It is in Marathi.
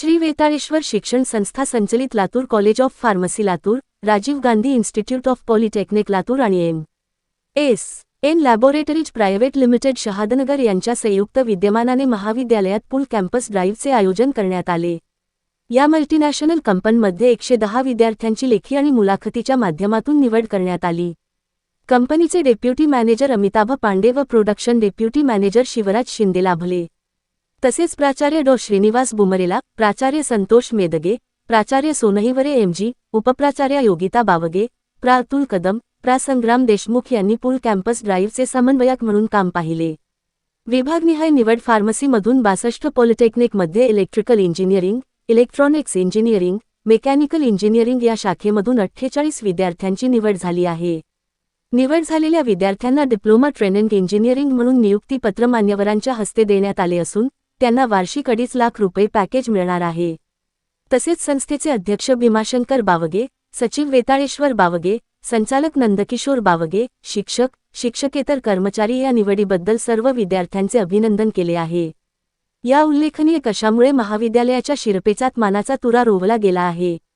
श्री वेताळेश्वर शिक्षण संस्था संचलित Latur college of pharmacy Latur Rajiv Gandhi institute of polytechnic Latur आणि M. S. N. Laboratories private limited Shahadnagar यांच्या संयुक्त विद्यमानाने महाविद्यालयात पूल कॅम्पस ड्राईव्हचे आयोजन करण्यात आले. या मल्टीनॅशनल कंपनीमध्ये एकशे दहा विद्यार्थ्यांची लेखी आणि मुलाखतीच्या माध्यमातून निवड करण्यात आली. कंपनीचे डेप्युटी मॅनेजर अमिताभ पांडे व production deputy manager Shivraj Shinde लाभले. तसेच प्राचार्य डॉ. श्रीनिवास बुमरेला प्राचार्य संतोष मेदगे प्राचार्य सोनहिवरे एमजी उपप्राचार्य योगिता बावगे प्रा. अतुल कदम प्रा. संग्राम देशमुख यांनी पूल कॅम्पस ड्राईव्हचे समन्वयक म्हणून काम पाहिले. विभागनिहाय निवड फार्मसीमधून बासष्ट पॉलिटेक्निकमध्ये electrical engineering electronics engineering mechanical engineering या शाखेमधून अठ्ठेचाळीस विद्यार्थ्यांची निवड झाली आहे. निवड झालेल्या विद्यार्थ्यांना डिप्लोमा ट्रेनिंग इंजिनिअरिंग म्हणून नियुक्तीपत्र मान्यवरांच्या हस्ते देण्यात आले असून त्यांना वार्षिक अडीच लाख रुपये पॅकेज मिळणार आहे. तसेच संस्थेचे अध्यक्ष भीमाशंकर बावगे सचिव वेताळेश्वर बावगे संचालक नंदकिशोर बावगे शिक्षक शिक्षकेतर कर्मचारी या निवडीबद्दल सर्व विद्यार्थ्यांचे अभिनंदन केले आहे. या उल्लेखनीय कशामुळे महाविद्यालयाच्या शिरपेचात मानाचा तुरा रोवला गेला आहे?